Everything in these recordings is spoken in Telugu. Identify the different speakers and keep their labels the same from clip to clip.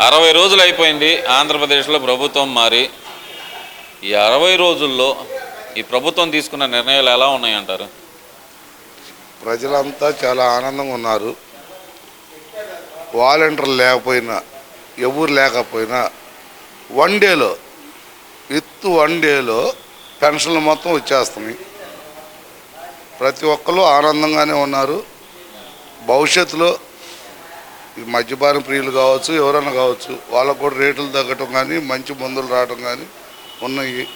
Speaker 1: అరవై రోజులు అయిపోయింది ఆంధ్రప్రదేశ్లో ప్రభుత్వం మారి. ఈ అరవై రోజుల్లో ఈ ప్రభుత్వం తీసుకున్న నిర్ణయాలు ఎలా ఉన్నాయంటారు?
Speaker 2: ప్రజలంతా చాలా ఆనందంగా ఉన్నారు. వాలంటీర్లు లేకపోయినా ఎవరు లేకపోయినా వన్ డేలో విత్ వన్ డేలో పెన్షన్లు మొత్తం వచ్చేస్తున్నాయి. ప్రతి ఒక్కరు ఆనందంగానే ఉన్నారు. భవిష్యత్తులో మద్యపాన ప్రియులు కావచ్చు ఎవరైనా కావచ్చు వాళ్ళకు కూడా రేట్లు తగ్గటం కానీ మంచి మందులు రావటం కానీ ఉన్నాయి.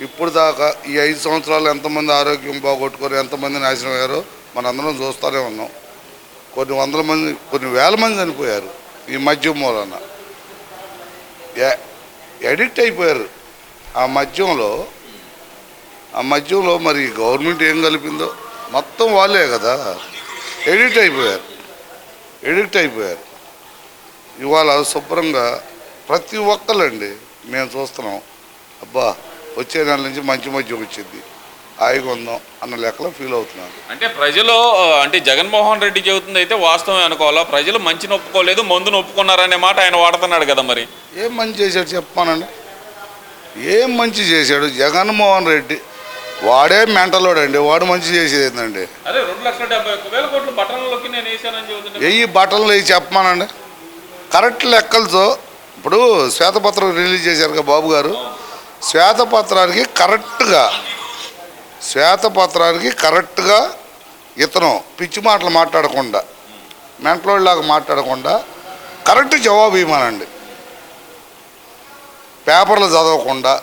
Speaker 2: ఇప్పుడు దాకా ఈ ఐదు సంవత్సరాలు ఎంతమంది ఆరోగ్యం బాగొట్టుకొని ఎంతమంది నాశనం అయ్యారో మనందరం చూస్తూనే ఉన్నాం. కొన్ని వందల మంది కొన్ని వేల మంది చనిపోయారు ఈ మద్యం మూలన. అడిక్ట్ అయిపోయారు. ఆ మద్యంలో ఆ మద్యంలో మరి గవర్నమెంట్ ఏం కలిపిందో? మొత్తం వాళ్ళే కదా. ఎడిక్ట్ అయిపోయారు. ఎడిక్ట్ అయిపోయారు. ఇవాళ శుభ్రంగా ప్రతి ఒక్కరండి మేము చూస్తున్నాం. అబ్బా వచ్చే నెల నుంచి మంచి మద్యం వచ్చింది. హాయిగా ఉందాం అన్న లెక్కలో ఫీల్ అవుతున్నాను
Speaker 1: అంటే ప్రజలు అంటే జగన్మోహన్ రెడ్డి చెబుతుంది అయితే వాస్తవం అనుకోవాలా? ప్రజలు మంచిని ఒప్పుకోలేదు మందును ఒప్పుకున్నారనే మాట ఆయన వాడుతున్నాడు కదా మరి?
Speaker 2: ఏం మంచి చేశాడు చెప్పానండి? ఏం మంచి చేశాడు జగన్మోహన్ రెడ్డి? వాడే మెంటలోడండి వాడు మంచి చేసేది ఏంటండి వెయ్యి బట్టలు వేసి చెప్పమానండి. కరెక్ట్ లెక్కలతో ఇప్పుడు శ్వేతపత్రం రిలీజ్ చేశారు కదా బాబు గారు. శ్వేతపత్రానికి కరెక్ట్గా శ్వేతపత్రానికి కరెక్ట్గా ఇతను పిచ్చి మాటలు మాట్లాడకుండా మెంటలోళ్ళలాగా మాట్లాడకుండా కరెక్ట్ జవాబు ఇవ్వమానండి. పేపర్లు చదవకుండా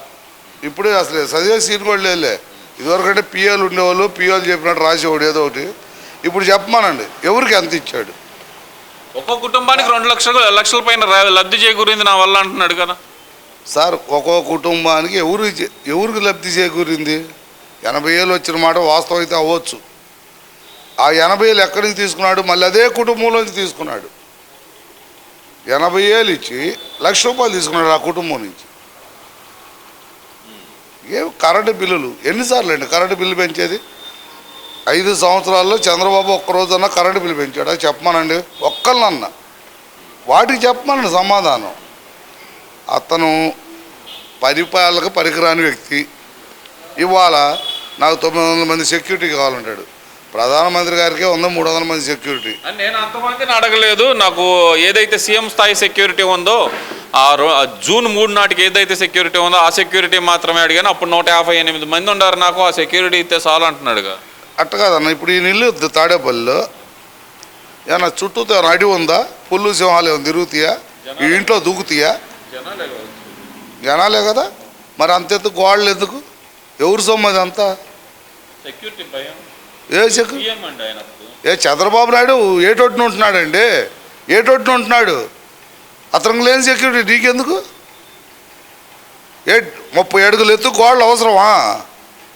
Speaker 2: ఇప్పుడే అసలు చదివే సీన్ కూడా లేదులే. ఇదివరకంటే పిఏలు ఉండేవాళ్ళు పిఏలు చెప్పినట్టు రాసేవాడు ఏదో ఒకటి. ఇప్పుడు చెప్పమానండి ఎవరికి ఎంత ఇచ్చాడు?
Speaker 1: ఒక్కో కుటుంబానికి రెండు లక్షలు లక్షల పైన లబ్ధి చేకూరింది నా వల్ల అంటున్నాడు కదా.
Speaker 2: సార్ ఒక్కో కుటుంబానికి ఎవరు ఎవరికి లబ్ధి చేకూరింది? ఎనభై ఏళ్ళు వచ్చిన మాట వాస్తవం అయితే అవ్వచ్చు. ఆ ఎనభై ఏళ్ళు ఎక్కడికి తీసుకున్నాడు? మళ్ళీ అదే కుటుంబంలోంచి తీసుకున్నాడు. ఎనభై ఏళ్ళు ఇచ్చి లక్ష రూపాయలు తీసుకున్నాడు ఆ కుటుంబం నుంచి. ఏం కరెంటు బిల్లులు? ఎన్నిసార్లు అండి కరెంటు బిల్లు పెంచేది? ఐదు సంవత్సరాల్లో చంద్రబాబు ఒక్క రోజన్నా కరెంటు బిల్లు పెంచాడా? చెప్పమానండి. ఒక్కళ్ళన్న వాటికి చెప్పమనండి సమాధానం. అతను పరిపాలక పరికరాని వ్యక్తి. ఇవాళ నాకు తొమ్మిది వందల మంది సెక్యూరిటీ కావాలంటాడు. ప్రధానమంత్రి గారికే ఉంది మూడు వందల మంది సెక్యూరిటీ.
Speaker 1: నేను అంతమందిని అడగలేదు. నాకు ఏదైతే సీఎం స్థాయి సెక్యూరిటీ ఉందో ఆ రో ఆ జూన్ మూడు నాటికి ఏదైతే సెక్యూరిటీ ఉందో ఆ సెక్యూరిటీ మాత్రమే అడిగాను. అప్పుడు నూట యాభై ఎనిమిది మంది ఉన్నారు నాకు. ఆ సెక్యూరిటీ ఇస్తే చాలు అంటున్నాడుగా.
Speaker 2: అట్ట కాదన్న ఇప్పుడు ఈ ఇల్లు తాడేపల్లిలో. ఏమన్నా చుట్టూ ఏమైనా అడి ఉందా? పుల్లు సింహాలు ఏమైనా తిరుగుతాయా? ఈ ఇంట్లో దూకుతాయా? జనాలే కదా. మరి అంతెత్తు గోడలు ఎందుకు? ఎవరు సొమ్ము అది అంతా?
Speaker 1: సెక్యూరిటీ భయం.
Speaker 2: ఏ
Speaker 1: ఆయన
Speaker 2: ఏ చంద్రబాబు నాయుడు ఏటొట్టున ఉంటున్నాడండి? ఏటొట్టున ఉంటున్నాడు? అతనికి లేని సెక్యూరిటీ నీకెందుకు? ఏ ముప్పై అడుగులు ఎత్తు గోడలు అవసరమా?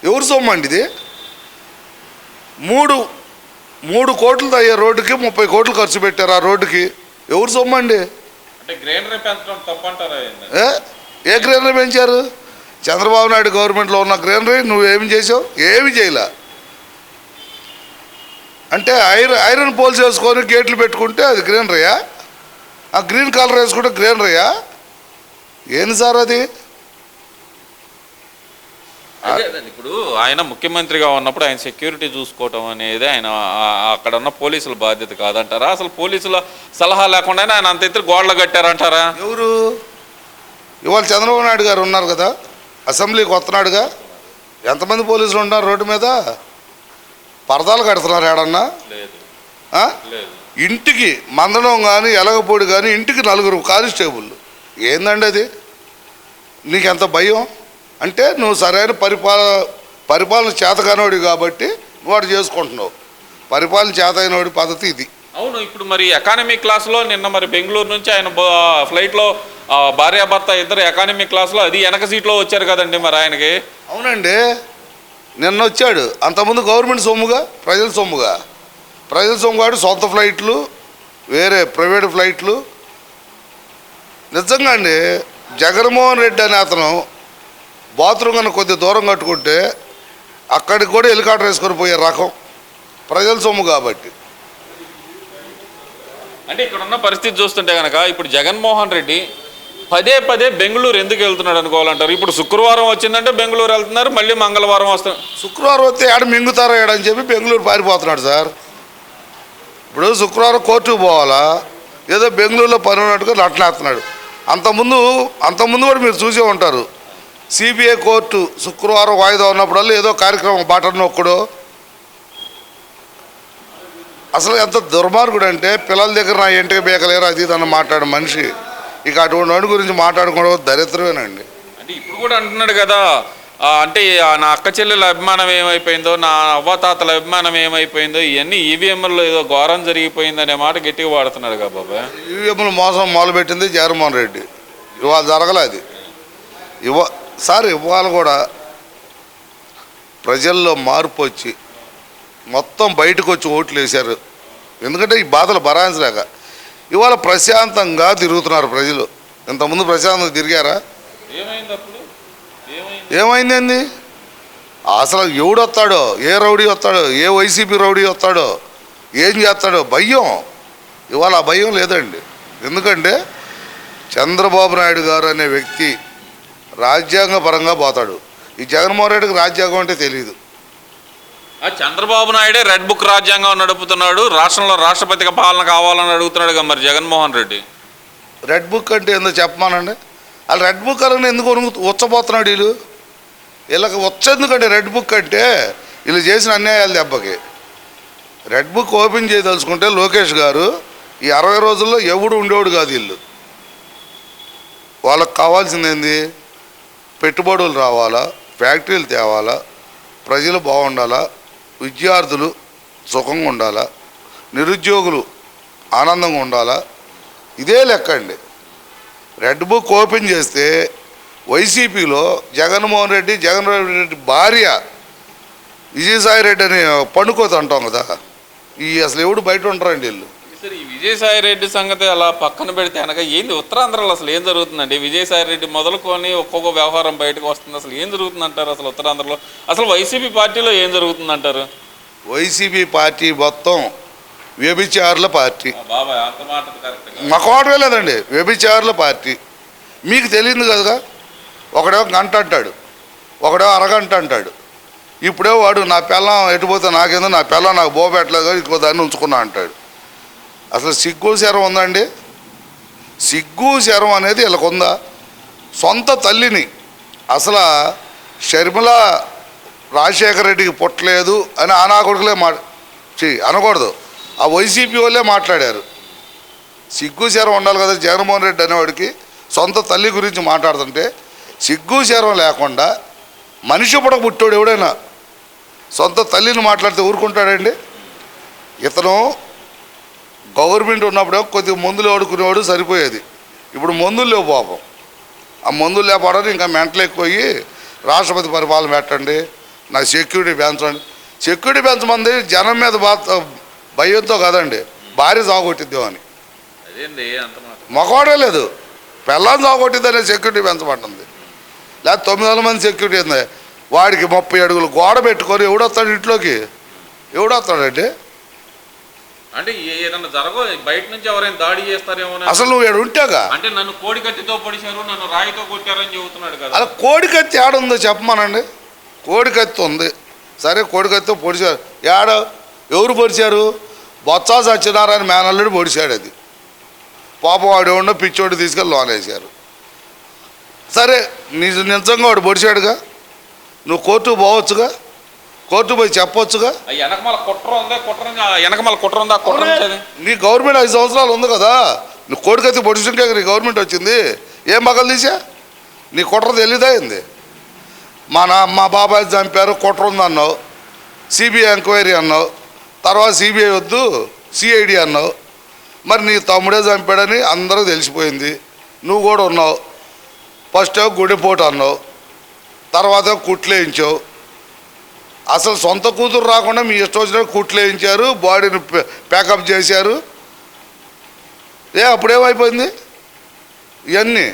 Speaker 2: ఎవరు సొమ్మండి ఇది? మూడు మూడు కోట్లు అయ్యే రోడ్డుకి ముప్పై కోట్లు ఖర్చు పెట్టారు ఆ రోడ్డుకి. ఎవరు సొమ్మండి ఏ? గ్రీనరీ పెంచారు? చంద్రబాబు నాయుడు గవర్నమెంట్లో ఉన్న గ్రీనరీ నువ్వేమి చేసావు? ఏమి చేయలే. అంటే ఐరన్ ఐరన్ పోల్స్ వేసుకొని గేట్లు పెట్టుకుంటే అది గ్రీనరీయా ఆ గ్రీన్ కలర్ వేసుకుంటే గ్రీనరీయా ఏంది సార్ అది?
Speaker 1: ఇప్పుడు ఆయన ముఖ్యమంత్రిగా ఉన్నప్పుడు ఆయన సెక్యూరిటీ చూసుకోవటం అనేది ఆయన అక్కడ ఉన్న పోలీసుల బాధ్యత కాదంటారా? అసలు పోలీసుల సలహా లేకుండానే ఆయన అంత ఎత్తున గోడలు కట్టారంటారా?
Speaker 2: ఎవరు? ఇవాళ చంద్రబాబు నాయుడు గారు ఉన్నారు కదా అసెంబ్లీకి వస్తున్నాడుగా. ఎంతమంది పోలీసులు ఉన్నారు రోడ్డు మీద? పరదాలు కడుతున్నారు ఏడన్నా?
Speaker 1: లేదు.
Speaker 2: ఇంటికి మందడం కానీ ఎలగపొడి కానీ ఇంటికి నలుగురు కానిస్టేబుల్ ఏందండి అది? నీకు ఎంత భయం? అంటే నువ్వు సరైన పరిపాల పరిపాలన చేతగానోడి కాబట్టి వాడు చేసుకుంటున్నావు. పరిపాలన చేతైనోడి పద్ధతి ఇది.
Speaker 1: అవును ఇప్పుడు మరి ఎకానమీ క్లాస్లో నిన్న మరి బెంగళూరు నుంచి ఆయన బ- ఫ్లైట్లో భార్యాభర్త ఇద్దరు ఎకానమీ క్లాస్లో అది వెనక సీట్లో వచ్చారు కదండి మరి ఆయనకి.
Speaker 2: అవునండి. నిన్న వచ్చాడు. అంతకుముందు గవర్నమెంట్ సొమ్ముగా ప్రజల సొమ్ముగా. ప్రజల సొమ్ము కాడు సొంత ఫ్లైట్లు వేరే ప్రైవేట్ ఫ్లైట్లు. నిజంగా అండి జగన్మోహన్ రెడ్డి అనే అతను బాత్రూమ్ కన్నా కొద్ది దూరం కట్టుకుంటే అక్కడికి కూడా హెలికాప్టర్ వేసుకొని పోయే రకం ప్రజల సొమ్ము కాబట్టి.
Speaker 1: అంటే ఇక్కడ ఉన్న పరిస్థితి చూస్తుంటే కనుక ఇప్పుడు జగన్మోహన్ రెడ్డి పదే పదే బెంగళూరు ఎందుకు వెళ్తున్నాడు అనుకోవాలంటారు? ఇప్పుడు శుక్రవారం వచ్చిందంటే బెంగళూరు వెళ్తున్నారు మళ్ళీ మంగళవారం వస్తారు
Speaker 2: శుక్రవారం వస్తే ఆడ మింగుతారా ఏడని చెప్పి బెంగళూరు పారిపోతున్నాడు సార్. ఇప్పుడు శుక్రవారం కోర్టుకు పోవాలా? ఏదో బెంగళూరులో పని ఉన్నట్టుగా నటనేస్తున్నాడు అంతకుముందు అంతకుముందు కూడా మీరు చూసే ఉంటారు. సిబిఐ కోర్టు శుక్రవారం వాయిదా ఉన్నప్పుడల్లా ఏదో కార్యక్రమం బాటను నొక్కడు. అసలు ఎంత దుర్మార్గుడు అంటే పిల్లల దగ్గర నా ఇంటికి బేకలేరు అది ఇది అని మాట్లాడే మనిషి. ఇక అటువంటి వాడి గురించి మాట్లాడుకోవడం దరిద్రమేనండి.
Speaker 1: అంటే ఇప్పుడు కూడా అంటున్నాడు కదా అంటే నా అక్క చెల్లెల అభిమానం ఏమైపోయిందో నా అవ్వతాతల అభిమానం ఏమైపోయిందో ఇవన్నీ ఈవీఎంలో ఏదో ఘోరం జరిగిపోయింది అనే మాట గట్టిగా వాడుతున్నాడు కదా బాబా.
Speaker 2: ఈవీఎంలు మోసం మొదలుపెట్టింది జగన్మోహన్ రెడ్డి. ఇవాళ జరగలే అది. ఇవ సార్ ఇవాళ కూడా ప్రజల్లో మార్పు వచ్చి మొత్తం బయటకు వచ్చి ఓట్లు వేశారు. ఎందుకంటే ఈ బాధలు భరాయించలేక. ఇవాళ ప్రశాంతంగా తిరుగుతున్నారు ప్రజలు. ఇంతకుముందు ప్రశాంతంగా తిరిగారా?
Speaker 1: ఏమైంది
Speaker 2: ఏమైందండి అసలు ఎవడు వస్తాడో ఏ రౌడీ వస్తాడో ఏ వైసీపీ రౌడీ వస్తాడో ఏం చేస్తాడో భయం. ఇవాళ ఆ భయం లేదండి. ఎందుకంటే చంద్రబాబు నాయుడు గారు అనే వ్యక్తి రాజ్యాంగ పరంగా పోతాడు. ఈ జగన్మోహన్ రెడ్డికి రాజ్యాంగం అంటే తెలియదు
Speaker 1: ఆ చంద్రబాబు నాయుడే రెడ్ బుక్ రాజ్యాంగం నడుపుతున్నాడు. రాష్ట్రంలో రాష్ట్రపతిగా పాలన కావాలని అడుగుతున్నాడు కదా మరి జగన్మోహన్ రెడ్డి.
Speaker 2: రెడ్ బుక్ అంటే ఏందో చెప్పమానండి. వాళ్ళు రెడ్ బుక్ అని ఎందుకు ఉచ్చపోతున్నాడు వీళ్ళు వీళ్ళకి వచ్చేందుకంటే రెడ్ బుక్ అంటే వీళ్ళు చేసిన అన్యాయాలు దెబ్బకి. రెడ్ బుక్ ఓపెన్ చేయదలుచుకుంటే లోకేష్ గారు ఈ అరవై రోజుల్లో ఎవడు ఉండేవాడు కాదు వీళ్ళు. వాళ్ళకి కావాల్సింది ఏంది? పెట్టుబడులు రావాలా? ఫ్యాక్టరీలు తేవాలా? ప్రజలు బాగుండాలా? విద్యార్థులు సుఖంగా ఉండాలా? నిరుద్యోగులు ఆనందంగా ఉండాలా? ఇదే లెక్క అండి. రెడ్ బుక్ ఓపెన్ చేస్తే వైసీపీలో జగన్మోహన్ రెడ్డి జగన్మోహన్ రెడ్డి భార్య విజయసాయి రెడ్డి అని పండుకోత అంటాం కదా. ఈ అసలు ఎవడు బయట ఉంటారండి వీళ్ళు?
Speaker 1: సరే ఈ విజయసాయి రెడ్డి సంగతి అలా పక్కన పెడితే అనగా ఏంది ఉత్తరాంధ్రలో అసలు ఏం జరుగుతుందండి? విజయసాయి రెడ్డి మొదలుకొని ఒక్కొక్క వ్యవహారం బయటకు వస్తుంది. అసలు ఏం జరుగుతుంది అంటారు అసలు ఉత్తరాంధ్రలో? అసలు వైసీపీ పార్టీలో ఏం జరుగుతుంది అంటారు
Speaker 2: వైసీపీ పార్టీ మొత్తం వ్యభిచారుల పార్టీ. మాకు ఓటమే లేదండి వ్యభిచారుల పార్టీ. మీకు తెలియదు కదా ఒకడో గంట అంటాడు ఒకడో అరగంట అంటాడు. ఇప్పుడే వాడు నా పిల్లం ఎటుపోతే నాకేందో నా పిల్లం నాకు బోబెట్టలేదు ఇంకో దాన్ని ఉంచుకున్నా అంటాడు. అసలు సిగ్గు శరం ఉందండి? సిగ్గు శరం అనేది వీళ్ళకుందా? సొంత తల్లిని. అసలు షర్మిల రాజశేఖర రెడ్డికి పుట్టలేదు అని ఆనాకొడుకులే మా అనకూడదు. ఆ వైసీపీ వాళ్ళే మాట్లాడారు. సిగ్గు శరం ఉండాలి కదా జగన్మోహన్ రెడ్డి అనేవాడికి సొంత తల్లి గురించి మాట్లాడుతుంటే సిగ్గు శరం లేకుండా మనిషి పుడక పుట్టాడు ఎవడైనా. సొంత తల్లిని మాట్లాడితే ఊరుకుంటాడండి? ఇతను గవర్నమెంట్ ఉన్నప్పుడే కొద్దిగా మందులు వాడుకునేవాడు సరిపోయేది. ఇప్పుడు మందులు లేవు పాపం. ఆ మందులు లేకపోవడానికి ఇంకా మెంటలు ఎక్కువయ్యి రాష్ట్రపతి పరిపాలన పెట్టండి నా సెక్యూరిటీ పెంచండి సెక్యూరిటీ పెంచమంది జనం మీద బా భయంతో కదండి భార్య
Speaker 1: అంత మాట.
Speaker 2: మగవాడే లేదు. పెళ్ళాన్ని సాగొట్టిద్దనే సెక్యూరిటీ పెంచమంటుంది లేకపోతే తొమ్మిది వందల మంది సెక్యూరిటీ ఉంది వాడికి ముప్పై అడుగులు గోడ పెట్టుకొని ఎవడొస్తాడు ఇంట్లోకి? ఎవడొస్తాడండి?
Speaker 1: అంటే ఏదన్నా జరగో బయట నుంచి ఎవరైనా దాడి చేస్తారేమో
Speaker 2: అసలు నువ్వు ఇక్కడ ఉంటాగా
Speaker 1: అంటే నన్ను కోడి కత్తితో పొడిచారు నన్ను రాయితో కొట్టారని చెబుతున్నాడు కదా.
Speaker 2: అలా కోడి కత్తి ఏడుందో చెప్పమానండి. కోడి కత్తి ఉంది. సరే కోడి కత్తితో పొడిచారు. ఏడ? ఎవరు పొడిచారు? బొత్స సత్యనారాయణ మేనల్లుడు పొడిచాడు అది. పాపం వాడు ఎవడో పిచ్చోడు తీసుకెళ్ళి లోన్ వేశారు సరే నిజ నిజంగా వాడు పొడిచాడుగా? నువ్వు కోర్టుకు పోవచ్చుగా? కోర్టు పోయి చెప్పొచ్చుగా?
Speaker 1: వెనకమాల కుట్ర ఉందా కుట్ర వెనకమాల కుట్ర ఉందా? కుట్ర
Speaker 2: నీ గవర్నమెంట్ ఐదు సంవత్సరాలు ఉంది కదా? నువ్వు కోడికత్తి పొడిచుంటే నీ గవర్నమెంట్ వచ్చింది. ఏం పగలు తీసా? నీ కుట్ర తెలీదా ఏంది? మా నా మా బాబాయ్ చంపారు కుట్ర ఉందన్నావు. సిబిఐ ఎంక్వైరీ అన్నావు. తర్వాత సిబిఐ వద్దు సిఐడి అన్నావు. మరి నీ తమ్ముడే చంపాడని అందరూ తెలిసిపోయింది. నువ్వు కూడా ఉన్నావు. ఫస్ట్ గుడిపోటు అన్నావు తర్వాత కుట్లేయించావు అసలు సొంత కూతురు రాకుండా మీ ఇష్టం వచ్చినట్టు కుట్లేయించారు బాడీని ప్యాకప్ చేశారు. ఏ అప్పుడేమైపోయింది? ఇవన్నీ.